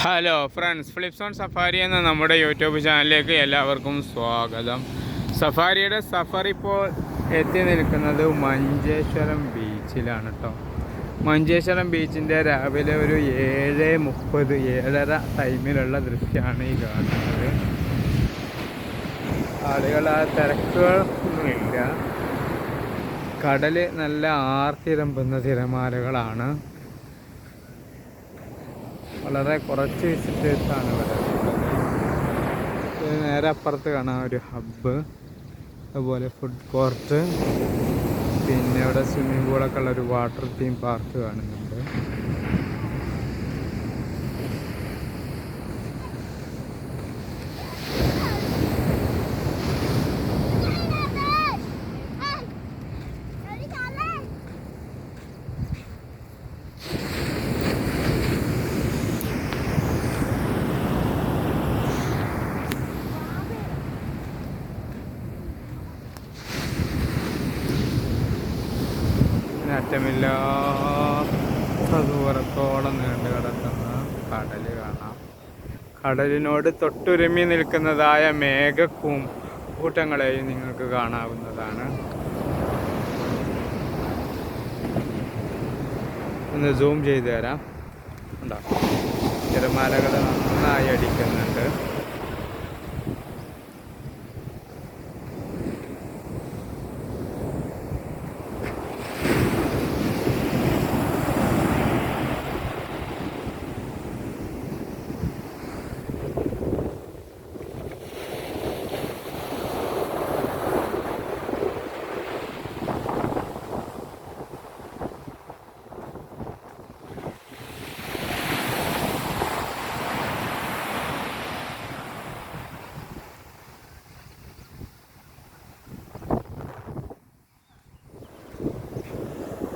Hello friends ഫ്ലിപ്സോൺ safari എന്ന നമ്മുടെ YouTube ചാനലിലേക്ക് എല്ലാവർക്കും സ്വാഗതം. സഫാരിയുടെ സഫർ ഇപ്പോൾ എത്തി നിൽക്കുന്നത് മഞ്ചേശ്വരം ബീച്ചിലാണ് കേട്ടോ മഞ്ചേശ്വരം ബീച്ചിന്റെ രാവിലെ ഒരു ഏഴ് മുപ്പത് ഏഴര ടൈമിലുള്ള ദൃശ്യമാണ് ഈ കാണുന്നത്. ആളുകൾ ആ തിരക്കുകളൊന്നുമില്ല കടൽ നല്ല ആർത്തിരമ്പുന്ന തിരമാലകളാണ്. വളരെ കുറച്ച് വിസിറ്റേഴ്സാണ് ഇവിടെ നേരെ അപ്പുറത്ത് കാണാം ഒരു ഹബ്ബ് അതുപോലെ ഫുഡ് കോർട്ട് പിന്നെ ഇവിടെ സ്വിമ്മിംഗ് പൂളൊക്കെ ഉള്ള ഒരു വാട്ടർ തീം പാർക്ക് കാണുന്നുണ്ട്. അറ്റമില്ലാത്ത ദൂരത്തോളം നീണ്ടു കിടക്കുന്ന കടൽ കാണാം. കടലിനോട് തൊട്ടുരുമി നിൽക്കുന്നതായ മേഘക്കും കൂട്ടങ്ങളെയും നിങ്ങൾക്ക് കാണാവുന്നതാണ്. ഒന്ന് സൂം ചെയ്തു തരാം. ഉണ്ടോ തിരമാലകൾ നന്നായി അടിക്കുന്നുണ്ട്.